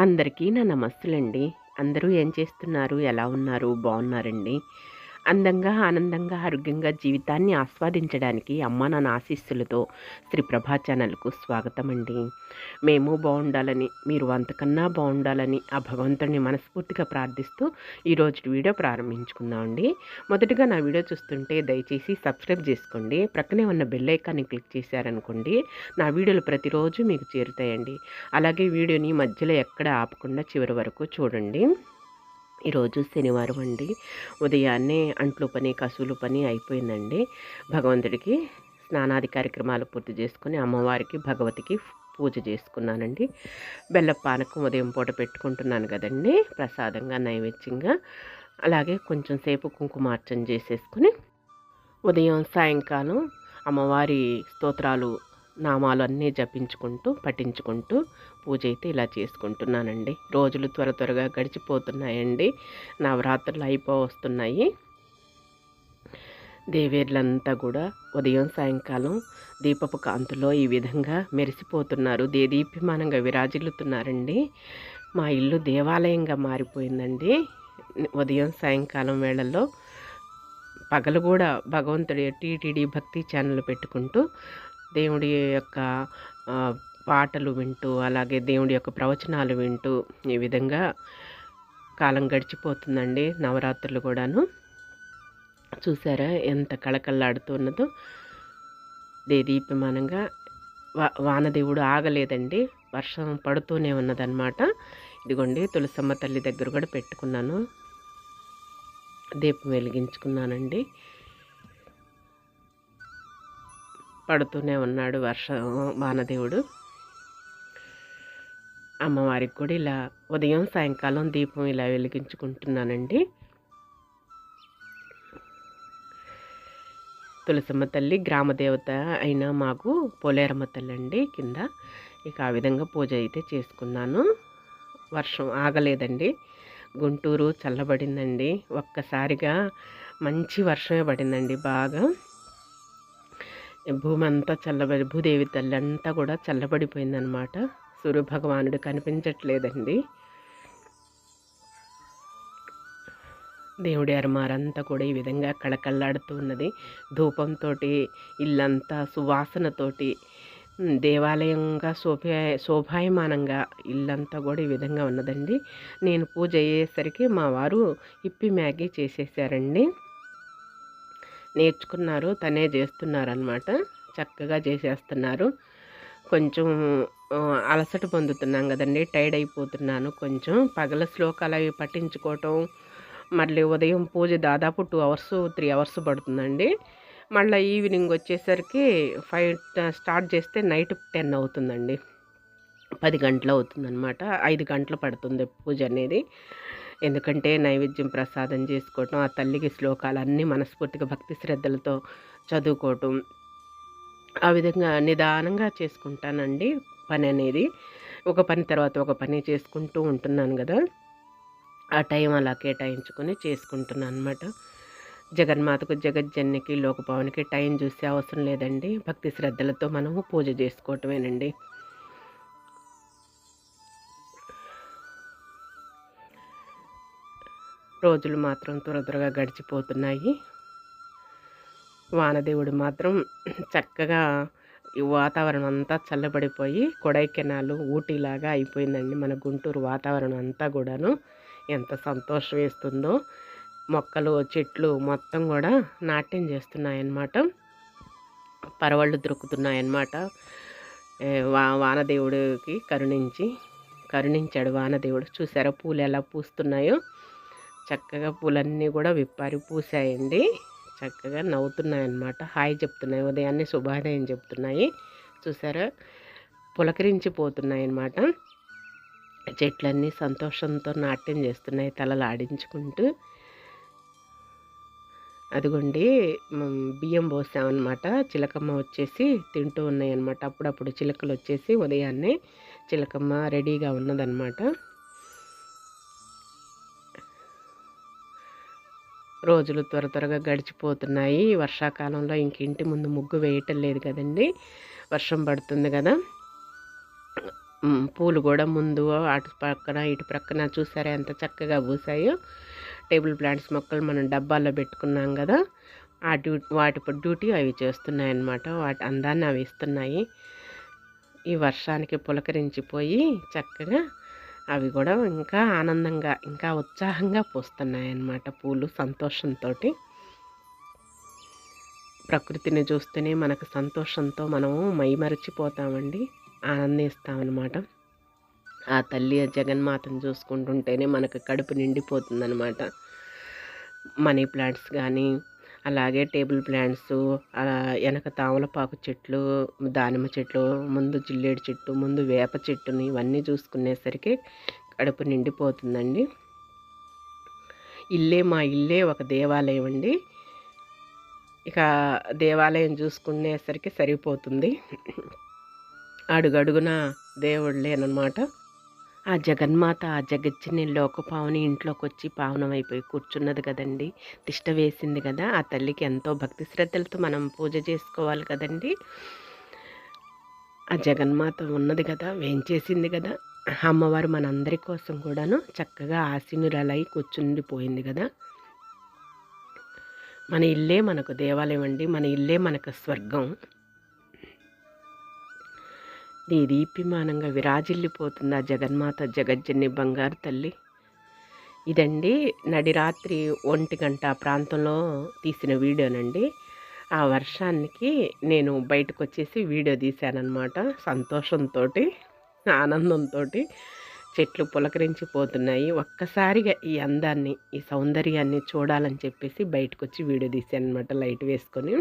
అందరికీ నా నమస్తులండి. అందరూ ఏం చేస్తున్నారు? ఎలా ఉన్నారు? బాగున్నారండి. అందంగా ఆనందంగా ఆరోగ్యంగా జీవితాన్ని ఆస్వాదించడానికి అమ్మ నాన్న ఆశీస్సులతో శ్రీ ప్రభా ఛానల్కు స్వాగతం అండి మేము బాగుండాలని మీరు అంతకన్నా బాగుండాలని ఆ భగవంతుడిని మనస్ఫూర్తిగా ప్రార్థిస్తూ ఈరోజు వీడియో ప్రారంభించుకుందామండి. మొదటగా నా వీడియో చూస్తుంటే దయచేసి సబ్స్క్రైబ్ చేసుకోండి. ప్రక్కనే ఉన్న బెల్ ఐకాన్ని క్లిక్ చేశారనుకోండి నా వీడియోలు ప్రతిరోజు మీకు చేరుతాయండి. అలాగే వీడియోని మధ్యలో ఎక్కడ ఆపకుండా చివరి వరకు చూడండి. ఈరోజు శనివారం అండి. ఉదయాన్నే అంట్లు పని కసువులు పని అయిపోయిందండి. భగవంతుడికి స్నానాది కార్యక్రమాలు పూర్తి చేసుకుని అమ్మవారికి భగవతికి పూజ చేసుకున్నానండి. బెల్ల పానకం ఉదయం పూట పెట్టుకుంటున్నాను కదండి. ప్రసాదంగా నైవేద్యంగా. అలాగే కొంచెం సేపు కుంకుమార్చన చేసేసుకుని ఉదయం సాయంకాలం అమ్మవారి స్తోత్రాలు నామాలు అన్నీ జపించుకుంటూ పఠించుకుంటూ పూజ అయితే ఇలా చేసుకుంటున్నానండి. రోజులు త్వర త్వరగా గడిచిపోతున్నాయండి. నవరాత్రులు అయిపో వస్తున్నాయి దేవేర్లంతా కూడా ఉదయం సాయంకాలం దీపపు కాంతిలో ఈ విధంగా మెరిసిపోతున్నారు. దేదీప్యమానంగా విరాజిల్లుతున్నారండి. మా ఇల్లు దేవాలయంగా మారిపోయిందండి. ఉదయం సాయంకాలం వేళల్లో పగలు కూడా భగవంతుడి టీటీడీ భక్తి ఛానల్ పెట్టుకుంటూ దేవుడి యొక్క పాటలు వింటూ అలాగే దేవుడి యొక్క ప్రవచనాలు వింటూ ఈ విధంగా కాలం గడిచిపోతుందండి. నవరాత్రులు కూడాను. చూసారా ఎంత కళకళలాడుతున్నదో దేదీప్యమానంగా వా వానదేవుడు ఆగలేదండి. వర్షం పడుతూనే ఉన్నదన్నమాట. ఇదిగోండి తులసమ్మ తల్లి దగ్గర కూడా పెట్టుకున్నాను. దీపం వెలిగించుకున్నానండి. పడుతూనే ఉన్నాడు వర్షం వానదేవుడు. అమ్మవారికి కూడా ఇలా ఉదయం సాయంకాలం దీపం ఇలా వెలిగించుకుంటున్నానండి. తులసమ్మ తల్లి గ్రామదేవత అయిన మాకు పోలేరమ్మ తల్లి అండి కింద. ఇక ఆ విధంగా పూజ అయితే చేసుకున్నాను. వర్షం ఆగలేదండి. గుంటూరు చల్లబడిందండి. ఒక్కసారిగా మంచి వర్షమే పడిందండి బాగా. భూమి అంతా చల్లబడి భూదేవి తల్లి అంతా కూడా చల్లబడిపోయిందనమాట సూర్యభగవానుడు కనిపించట్లేదండి. దేవుడి అరమారంతా కూడా ఈ విధంగా కళకళ్ళాడుతూ ఉన్నది. ధూపంతో ఇల్లంతా సువాసనతోటి దేవాలయంగా శోభ శోభాయమానంగా ఇల్లంతా కూడా ఈ విధంగా ఉన్నదండి. నేను పూజ అయ్యేసరికి మా వారు ఇప్పి మ్యాగీ చేసేసారండి. నేర్చుకున్నారు. తనే చేస్తున్నారనమాట చక్కగా చేసేస్తున్నారు. కొంచెం అలసట పొందుతున్నాం కదండి. టైర్డ్ అయిపోతున్నాను కొంచెం. పగల శ్లోకాలు అవి పట్టించుకోవటం మళ్ళీ ఉదయం పూజ దాదాపు టూ అవర్స్ త్రీ అవర్స్ పడుతుందండి. మళ్ళీ ఈవినింగ్ వచ్చేసరికి ఫైవ్ స్టార్ట్ చేస్తే నైట్ టెన్ అవుతుందండి. పది గంటలు అవుతుందన్నమాట. ఐదు గంటలు పడుతుంది పూజ అనేది. ఎందుకంటే నైవేద్యం ప్రసాదం చేసుకోవటం ఆ తల్లికి శ్లోకాలు అన్నీ మనస్ఫూర్తిగా భక్తి శ్రద్ధలతో చదువుకోవటం. ఆ విధంగా నిదానంగా చేసుకుంటానండి పని అనేది. ఒక పని తర్వాత ఒక పని చేసుకుంటూ ఉంటున్నాను కదా. ఆ టైం అలా కేటాయించుకొని చేసుకుంటున్నాను అనమాట జగన్మాతకు జగజ్జన్యకి లోకపావనికి టైం చూసే అవసరం లేదండి. భక్తి శ్రద్ధలతో మనము పూజ చేసుకోవటమేనండి. రోజులు మాత్రం త్వర త్వరగా గడిచిపోతున్నాయి. వానదేవుడు మాత్రం చక్కగా ఈ వాతావరణం అంతా చల్లబడిపోయి కొడైకెనాలు ఊటీలాగా అయిపోయిందండి. మన గుంటూరు వాతావరణం అంతా కూడాను ఎంత సంతోషం వేస్తుందో. మొక్కలు చెట్లు మొత్తం కూడా నాట్యం చేస్తున్నాయన్నమాట. పరవళ్ళు దొరుకుతున్నాయన్నమాట. వా వానదేవుడికి కరుణించి కరుణించాడు వానదేవుడు. చూసారా పూలు ఎలా పూస్తున్నాయో? చక్కగా పూలన్నీ కూడా విప్పారి పూసాయండి. చక్కగా నవ్వుతున్నాయి అన్నమాట హాయ్ చెప్తున్నాయి ఉదయాన్నే శుభోదయం చెప్తున్నాయి. చూసారా? పులకరించిపోతున్నాయి అన్నమాట చెట్లన్నీ సంతోషంతో నాట్యం చేస్తున్నాయి తలలు ఆడించుకుంటూ. అదిగోండి బియ్యం పోసామన్నమాట. చిలకమ్మ వచ్చేసి తింటూ ఉన్నాయి అన్నమాట అప్పుడప్పుడు చిలకలు వచ్చేసి ఉదయాన్నే చిలకమ్మ రెడీగా ఉన్నదన్నమాట. రోజులు త్వర త్వరగా గడిచిపోతున్నాయి. వర్షాకాలంలో ఇంక ఇంటి ముందు ముగ్గు వేయటం లేదు కదండి. వర్షం పడుతుంది కదా. పూలు కూడా ముందు అటు పక్కన ఇటు ప్రక్కన చూసారా ఎంత చక్కగా పూసాయో. టేబుల్ ప్లాంట్స్ మొక్కలు మనం డబ్బాల్లో పెట్టుకున్నాం కదా. ఆ డ్యూటీ వాటి డ్యూటీ అవి చేస్తున్నాయి అన్నమాట వాటి అందాన్ని అవి ఇస్తున్నాయి. ఈ వర్షానికి పులకరించిపోయి చక్కగా అవి కూడా ఇంకా ఆనందంగా ఇంకా ఉత్సాహంగా పూస్తున్నాయన్నమాట పూలు సంతోషంతో ప్రకృతిని చూస్తేనే మనకు సంతోషంతో మనము మైమరిచిపోతామండి ఆనందిస్తామన్నమాట. ఆ తల్లి జగన్మాతను చూసుకుంటుంటేనే మనకు కడుపు నిండిపోతుందన్నమాట. మనీ ప్లాంట్స్ కానీ అలాగే టేబుల్ ప్లాంట్స్ వెనక తామలపాకు చెట్లు దానిమ్మ చెట్లు ముందు జిల్లేడు చెట్టు ముందు వేప చెట్టుని ఇవన్నీ చూసుకునేసరికి కడుపు నిండిపోతుందండి. ఇల్లే మా ఇల్లే ఒక దేవాలయం అండి. ఇక దేవాలయం చూసుకునేసరికి సరిపోతుంది. అడుగడుగున దేవుళ్ళేనమాట ఆ జగన్మాత ఆ జగజ్జని లోకపావుని ఇంట్లోకి వచ్చి పావనం అయిపోయి కూర్చున్నది కదండి. తిష్ట వేసింది కదా ఆ తల్లికి ఎంతో భక్తి శ్రద్ధలతో మనం పూజ చేసుకోవాలి కదండి. ఆ జగన్మాత ఉన్నది కదా వేంచేసింది కదా. అమ్మవారు మనందరి కోసం కూడాను చక్కగా ఆశీనురాలై కూర్చుండిపోయింది కదా. మన ఇల్లే మనకు దేవాలయం అండి. మన ఇల్లే మనకు స్వర్గం. నీ దీప్యమానంగా విరాజిల్లిపోతుందా ఆ జగన్మాత జగజ్జన్ని బంగారు తల్లి. ఇదండి నడిరాత్రి ఒంటి గంట ప్రాంతంలో తీసిన వీడియోనండి. ఆ వర్షానికి నేను బయటకు వచ్చేసి వీడియో తీశానమాట సంతోషంతో ఆనందంతో చెట్లు పులకరించిపోతున్నాయి. ఒక్కసారిగా ఈ అందాన్ని ఈ సౌందర్యాన్ని చూడాలని చెప్పేసి బయటకు వచ్చి వీడియో తీశాను అనమాట లైట్ వేసుకొని.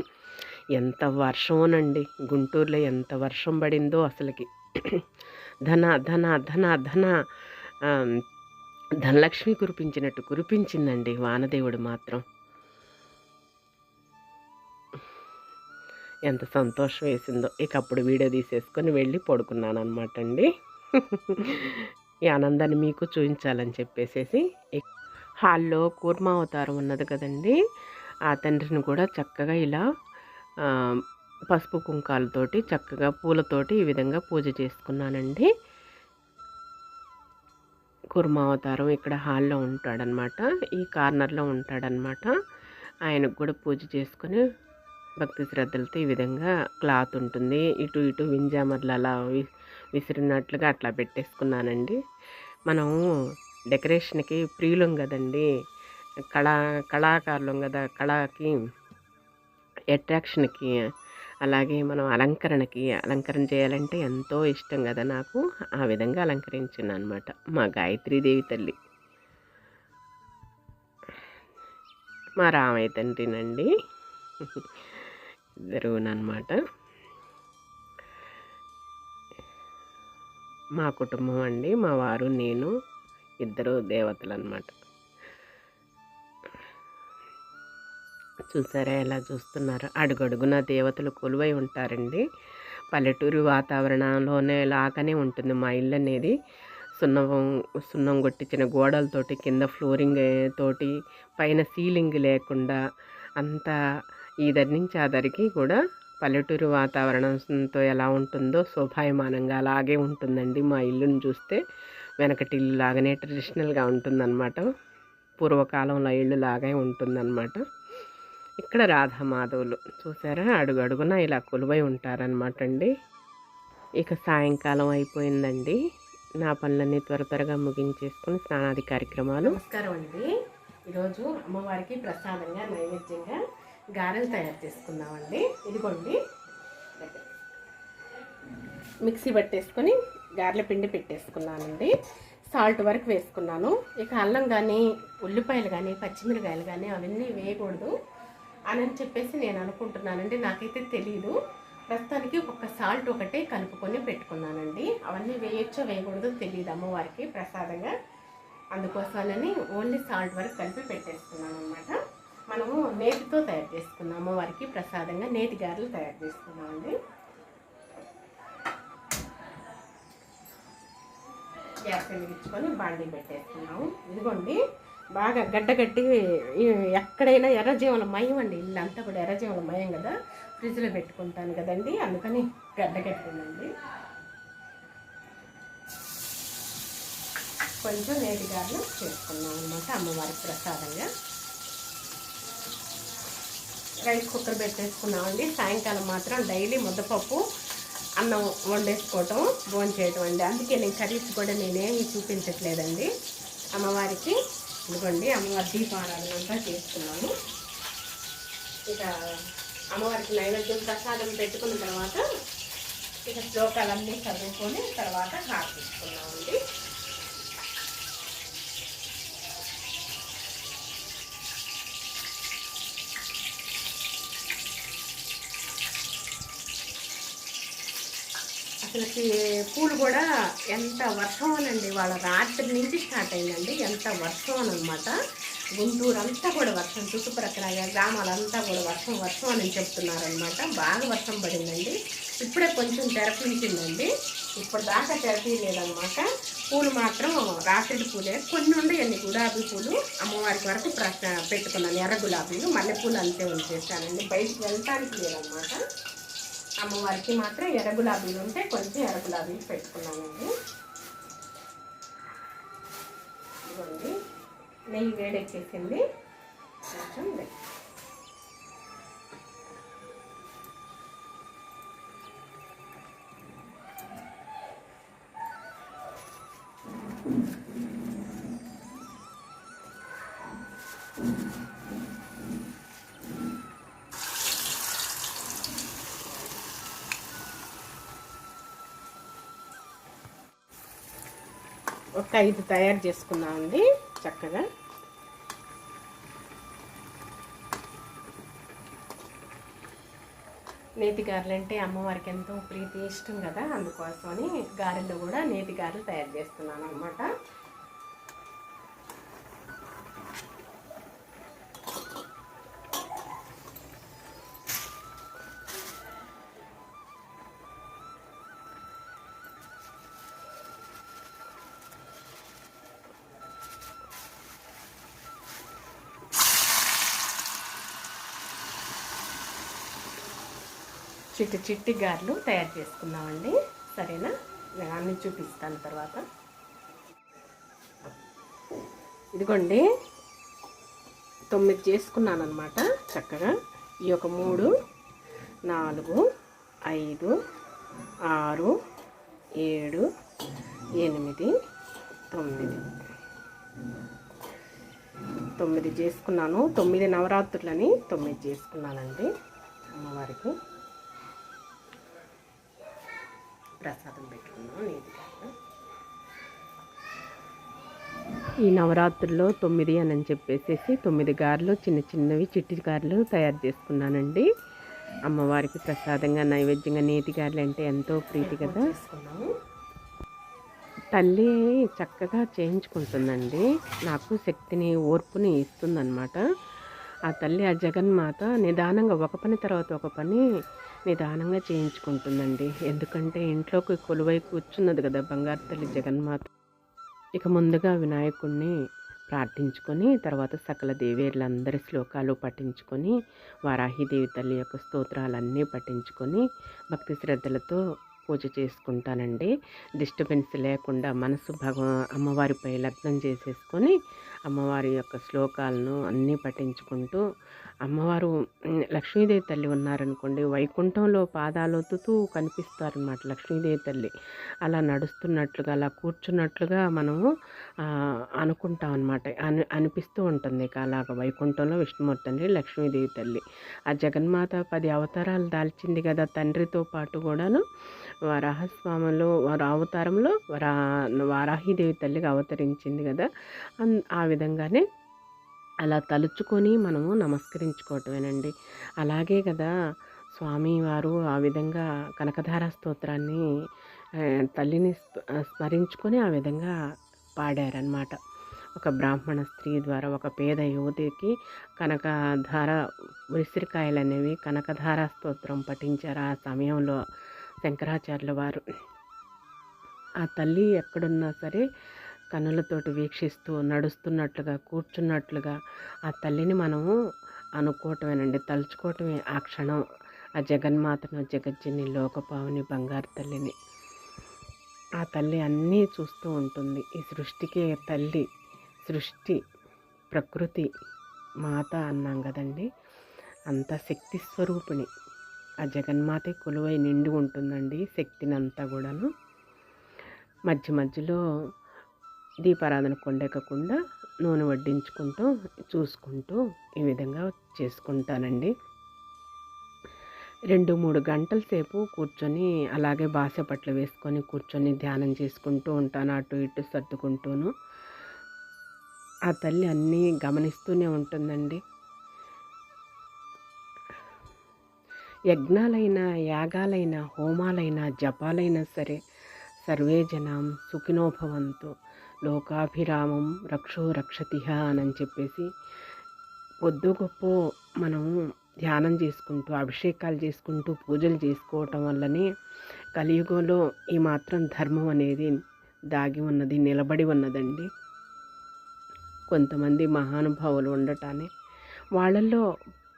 ఎంత వర్షమోనండి. గుంటూరులో ఎంత వర్షం పడిందో అసలుకి. ధన ధన ధన ధన. ధనలక్ష్మి కురిపించినట్టు కురిపించిందండి వానదేవుడు మాత్రం. ఎంత సంతోషం వేసిందో. ఇక అప్పుడు వీడియో తీసేసుకొని వెళ్ళి పడుకున్నాను అనమాట అండి ఈ ఆనందాన్ని మీకు చూపించాలని చెప్పేసేసి హాల్లో కూర్మా అవతారం ఉన్నది కదండి. ఆ తండ్రిని కూడా చక్కగా ఇలా పసుపు కుంకాలతోటి చక్కగా పూలతోటి ఈ విధంగా పూజ చేసుకున్నానండి. కుర్మావతారం ఇక్కడ హాల్లో ఉంటాడనమాట. ఈ కార్నర్లో ఉంటాడనమాట. ఆయనకు కూడా పూజ చేసుకొని భక్తి శ్రద్ధలతో ఈ విధంగా క్లాత్ ఉంటుంది. ఇటు ఇటు వింజామర్లు అలా వి- విసిరినట్లుగా అట్లా పెట్టేసుకున్నానండి. మనము డెకరేషన్కి ప్రియులం కదండి. కళా కళాకారులం కదా కళకి అట్రాక్షన్కి అలాగే మనం అలంకరణకి అలంకరణ చేయాలంటే ఎంతో ఇష్టం కదా నాకు. ఆ విధంగా అలంకరించాను అనమాట మా గాయత్రీదేవి తల్లి. మా రామయ్య తండ్రినండి. ఇద్దరునమాట మా కుటుంబం అండి మా వారు నేను ఇద్దరు దేవతలు అనమాట చూసారా ఎలా చూస్తున్నారు? అడుగడుగున దేవతలు కొలువై ఉంటారండి. పల్లెటూరు వాతావరణంలోనే లాగానే ఉంటుంది మా ఇల్లు అనేది. సున్నం సున్నం కొట్టించిన గోడలతోటి కింద ఫ్లోరింగ్ తోటి పైన సీలింగ్ లేకుండా అంతా దగ్గర నుంచి ఆదరికి కూడా పల్లెటూరు వాతావరణంతో ఎలా ఉంటుందో శోభాయమానంగా అలాగే ఉంటుందండి మా ఇల్లుని చూస్తే. వెనకటి ఇల్లు లాగానే ట్రెడిషనల్గా ఉంటుందన్నమాట. పూర్వకాలంలో ఇల్లు లాగే ఉంటుందన్నమాట. ఇక్కడ రాధామాధవులు చూసారా? అడుగు అడుగున ఇలా కొలువై ఉంటారనమాట అండి ఇక సాయంకాలం అయిపోయిందండి. నా పనులన్నీ త్వర త్వరగా ముగించేసుకుని స్నానాది కార్యక్రమాలు. నమస్కారం అండి. ఈరోజు అమ్మవారికి ప్రసాదంగా నైవేద్యంగా గారెలు తయారు చేసుకున్నామండి. ఇదిగోండి. మిక్సీ పట్టేసుకొని గారెల పిండి పెట్టేసుకున్నానండి. సాల్ట్ వరకు వేసుకున్నాను. ఇక అల్లం కానీ ఉల్లిపాయలు కానీ పచ్చిమిరకాయలు కానీ అవన్నీ వేయకూడదు. అని అని చెప్పేసి నేను అనుకుంటున్నానండి. నాకైతే తెలియదు ప్రస్తుతానికి ఒక సాల్ట్ ఒకటే కలుపుకొని పెట్టుకున్నానండి. అవన్నీ వేయొచ్చో వేయకూడదో తెలియదు అమ్మవారికి ప్రసాదంగా. అందుకోసమని ఓన్లీ సాల్ట్ వరకు కలిపి పెట్టేసుకున్నాను అనమాట మనము నేతితో తయారు చేసుకున్నాం అమ్మవారికి ప్రసాదంగా నేతి గారెలు తయారు చేసుకున్నామండి. గ్యాస్ వెలిగించుకొని బాండీ పెట్టేస్తున్నాము ఇదిగోండి. బాగా గడ్డగట్టి ఎక్కడైనా ఎర్రజీవుల మయం అండి. ఇల్లు అంతా కూడా ఎర్రజీవుల మయం కదా. ఫ్రిడ్జ్లో పెట్టుకుంటాను కదండి. అందుకని గడ్డగట్టిందండి కొంచెం నేటి గారెలు చేసుకున్నాం అనమాట అమ్మవారికి ప్రసాదంగా. రైస్ కుక్కర్ పెట్టేసుకున్నామండి. సాయంకాలం మాత్రం డైలీ ముద్దపప్పు అన్నం వండేసుకోవటం భోజనం చేయటం అండి. అందుకే నేను కర్రీస్ కూడా నేనేమి చూపించట్లేదండి. అమ్మవారికి ఇదిగోండి అమ్మవారి దీపారాధన అంతా చేసుకున్నాను ఇక అమ్మవారికి నైవేద్యం ప్రసాదం పెట్టుకున్న తర్వాత ఇక శ్లోకాలన్నీ చదువుకొని తర్వాత హారతిస్తున్నామండి అసలుకి పూలు కూడా ఎంత వర్షం అనండి వాళ్ళ రాత్రి నుంచి స్టార్ట్ అయిందండి. ఎంత వర్షం అనమాట గుంటూరు అంతా కూడా వర్షం చుట్టుప్రక్కల గ్రామాలంతా కూడా వర్షం వర్షం అని చెప్తున్నారనమాట. బాగా వర్షం పడిందండి. ఇప్పుడే కొంచెం తెరపించిందండి ఇప్పుడు దాకా తెరపి పూలు మాత్రం రాత్రి పూలే. కొన్ని ఉండేయండి గులాబీ పూలు. అమ్మవారికి వరకు ప్రశ్న పెట్టుకున్నాను. ఎర్ర గులాబీలు మల్లెపూలు అంతే ఉంచేసానండి బయటకు వెళ్ళటానికి లేదనమాట. అమ్మవారికి మాత్రం ఎర్ర గులాబీలు ఉంటే కొంచెం ఎర్ర గులాబీలు పెట్టుకున్నామండి ఇదిగోండి నెయ్యి వేడెక్కేసింది కొంచెం నెయ్యి. ఒక ఐదు తయారు చేసుకున్నామండి చక్కగా. నేతి గారెలు అంటే అమ్మవారికి ఎంతో ప్రీతి ఇష్టం కదా అందుకోసమని గారెలు కూడా నేతి గారెలు తయారు చేస్తున్నాను అనమాట చిట్టి చిట్టి గారెలు తయారు చేసుకుందామండి. సరేనా? నేను అన్ని చూపిస్తాను తర్వాత. ఇదిగోండి. తొమ్మిది చేసుకున్నాను అనమాట చక్కగా. ఈ ఒక మూడు నాలుగు ఐదు ఆరు ఏడు ఎనిమిది తొమ్మిది. తొమ్మిది చేసుకున్నాను. తొమ్మిది నవరాత్రులని తొమ్మిది చేసుకున్నానండి అమ్మవారికి. ప్రసాదం పెట్టుకున్నాం నీట్గా ఈ నవరాత్రుల్లో తొమ్మిది అని చెప్పేసి తొమ్మిది గారెలు చిన్న చిన్నవి చిట్టి గారెలు తయారు చేసుకున్నానండి. అమ్మవారికి ప్రసాదంగా నైవేద్యంగా నీటి గారెలు అంటే ఎంతో ప్రీతి కదా. తల్లి చక్కగా చేయించుకుంటుందండి. నాకు శక్తిని ఓర్పుని ఇస్తుందన్నమాట. ఆ తల్లి ఆ జగన్మాత నిదానంగా ఒక పని తర్వాత ఒక పని నిదానంగా చేయించుకుంటుందండి. ఎందుకంటే ఇంట్లోకి కొలువై కూర్చున్నది కదా బంగారు తల్లి జగన్మాత. ఇక ముందుగా వినాయకుడిని ప్రార్థించుకొని తర్వాత సకల దేవేర్లందరి శ్లోకాలు పఠించుకొని వారాహిదేవి తల్లి యొక్క స్తోత్రాలన్నీ పఠించుకొని భక్తి శ్రద్ధలతో పూజ చేసుకుంటానండి. డిస్టర్బెన్స్ లేకుండా మనసు భగవ అమ్మవారిపై లగ్నం చేసేసుకొని అమ్మవారి యొక్క శ్లోకాలను అన్నీ పఠించుకుంటూ అమ్మవారు లక్ష్మీదేవి తల్లి ఉన్నారనుకోండి వైకుంఠంలో పాదాలొత్తుతూ కనిపిస్తారనమాట లక్ష్మీదేవి తల్లి. అలా నడుస్తున్నట్లుగా అలా కూర్చున్నట్లుగా మనము అనుకుంటాం అనమాట అని అనిపిస్తూ ఉంటుంది అలాగ వైకుంఠంలో విష్ణుమూర్తి అండి లక్ష్మీదేవి తల్లి. ఆ జగన్మాత పది అవతారాలు దాల్చింది కదా తండ్రితో పాటు కూడాను వరాహస్వామిలో వారు అవతారంలో వరా వారాహిదేవి తల్లిగా అవతరించింది కదా. ఆ విధంగానే అలా తలుచుకొని మనము నమస్కరించుకోవటమేనండి. అలాగే కదా స్వామివారు ఆ విధంగా కనకధార స్తోత్రాన్ని తల్లిని స్మరించుకొని ఆ విధంగా పాడారనమాట ఒక బ్రాహ్మణ స్త్రీ ద్వారా ఒక పేద యువతికి కనకధార ఉసిరికాయలు అనేవి కనకధార స్తోత్రం పఠించారు ఆ సమయంలో శంకరాచార్యుల వారు. ఆ తల్లి ఎక్కడున్నా సరే కనులతోటి వీక్షిస్తూ నడుస్తున్నట్లుగా కూర్చున్నట్లుగా ఆ తల్లిని మనము అనుకోవటమేనండి. తలుచుకోవటమే ఆ క్షణం. ఆ జగన్మాతను జగజ్జని లోకపావుని బంగారు తల్లిని. ఆ తల్లి అన్నీ చూస్తూ ఉంటుంది. ఈ సృష్టికి తల్లి సృష్టి ప్రకృతి మాత అన్నాం కదండి. అంత శక్తి స్వరూపిణి. ఆ జగన్మాతే కొలువై నిండి ఉంటుందండి శక్తిని అంతా కూడాను. మధ్య మధ్యలో దీపారాధన కొండెక్కకుండా నూనె వడ్డించుకుంటూ చూసుకుంటూ ఈ విధంగా చేసుకుంటానండి. రెండు మూడు గంటల సేపు కూర్చొని అలాగే బాసపట్లు వేసుకొని కూర్చొని ధ్యానం చేసుకుంటూ ఉంటాను అటు ఇటు సర్దుకుంటూను. ఆ తల్లి అన్నీ గమనిస్తూనే ఉంటుందండి. యజ్ఞాలైనా యాగాలైనా హోమాలైనా జపాలైనా సరే సర్వే జనం సుఖినోభవంతు. లోకాభిరామం రక్షో రక్షతిహ అని చెప్పేసి పొద్దు గొప్ప మనం ధ్యానం చేసుకుంటూ అభిషేకాలు చేసుకుంటూ పూజలు చేసుకోవటం వల్లనే కలియుగంలో ఈ మాత్రం ధర్మం అనేది దాగి ఉన్నది నిలబడి ఉన్నదండి. కొంతమంది మహానుభావులు ఉండటానే వాళ్ళల్లో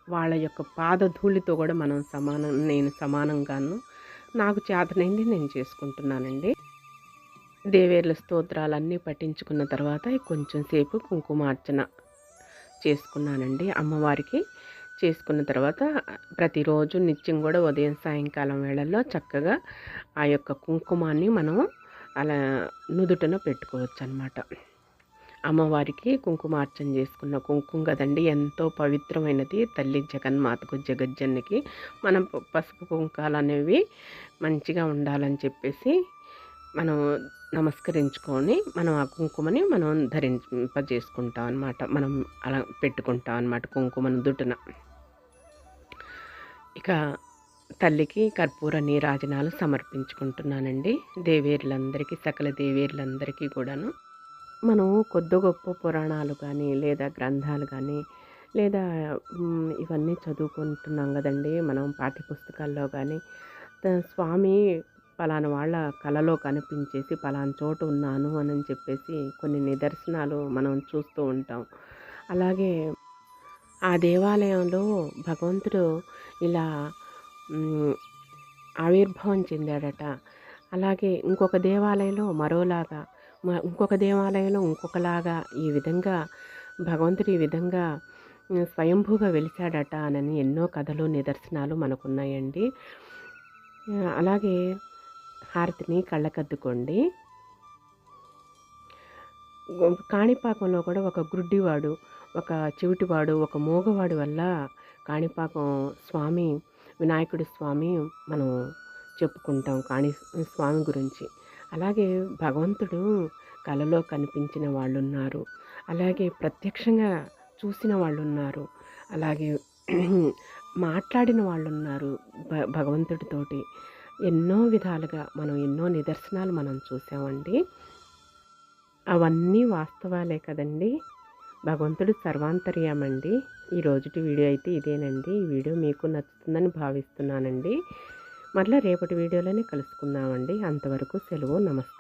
వాళ్ళ యొక్క పాదధూళితో కూడా మనం సమానం నేను సమానంగాను నాకు చేతనైంది నేను చేసుకుంటున్నానండి. దేవేర్ల స్తోత్రాలన్నీ పఠించుకున్న తర్వాత కొంచెం సేపు కుంకుమార్చన చేసుకున్నానండి. అమ్మవారికి చేసుకున్న తర్వాత ప్రతిరోజు నిత్యం కూడా ఉదయం సాయంకాలం వేళల్లో చక్కగా ఆ యొక్క కుంకుమాన్ని మనం అలా నుదుటన పెట్టుకోవచ్చు అనమాట అమ్మవారికి కుంకుమార్చన చేసుకున్న కుంకుమ కదండి ఎంతో పవిత్రమైనది. తల్లి జగన్మాతకు జగజ్జన్నికి మనం పసుపు కుంకాలు అనేవి మంచిగా ఉండాలని చెప్పేసి మనం నమస్కరించుకొని మనం ఆ కుంకుమని మనం ధరింపజేసుకుంటాం అనమాట మనం అలా పెట్టుకుంటాం అనమాట కుంకుమను దుట్టున ఇక తల్లికి కర్పూర నీరాజనాలు సమర్పించుకుంటున్నానండి. దేవేర్లందరికీ సకల దేవేర్లందరికీ కూడాను. మనం కొద్ది గొప్ప పురాణాలు కానీ లేదా గ్రంథాలు కానీ లేదా ఇవన్నీ చదువుకుంటున్నాం కదండి. మనం పాఠ్యపుస్తకాల్లో కానీ స్వామి పలానా వాళ్ళ కళలో కనిపించేసి పలానా చోటు ఉన్నాను అని చెప్పేసి కొన్ని నిదర్శనాలు మనం చూస్తూ ఉంటాం. అలాగే ఆ దేవాలయంలో భగవంతుడు ఇలా ఆవిర్భావం చెందాడట. అలాగే ఇంకొక దేవాలయంలో మరోలాగా ఇంకొక దేవాలయంలో ఇంకొకలాగా ఈ విధంగా భగవంతుడు ఈ విధంగా స్వయంభూగా వెలిచాడట అని ఎన్నో కథలు నిదర్శనాలు మనకున్నాయండి. అలాగే హారతిని కళ్ళకద్దుకోండి. కాణిపాకంలో కూడా ఒక గుడ్డివాడు ఒక చెవిటివాడు ఒక మూగవాడు వల్ల కాణిపాకం స్వామి వినాయకుడి స్వామి మనం చెప్పుకుంటాం కాణి స్వామి గురించి. అలాగే భగవంతుడు కలలో కనిపించిన వాళ్ళు ఉన్నారు అలాగే ప్రత్యక్షంగా చూసిన వాళ్ళు ఉన్నారు అలాగే మాట్లాడిన వాళ్ళు ఉన్నారు భ భగవంతుడితోటి. ఎన్నో విధాలుగా మనం ఎన్నో నిదర్శనాలు మనం చూసామండి. అవన్నీ వాస్తవాలే కదండి. భగవంతుడు సర్వాంతర్యమండి. ఈ రోజుటి వీడియో అయితే ఇదేనండి. ఈ వీడియో మీకు నచ్చుతుందని భావిస్తున్నానండి. మరలా రేపటి వీడియోలోనే కలుసుకుందామండి. అంతవరకు సెలవు నమస్కారం.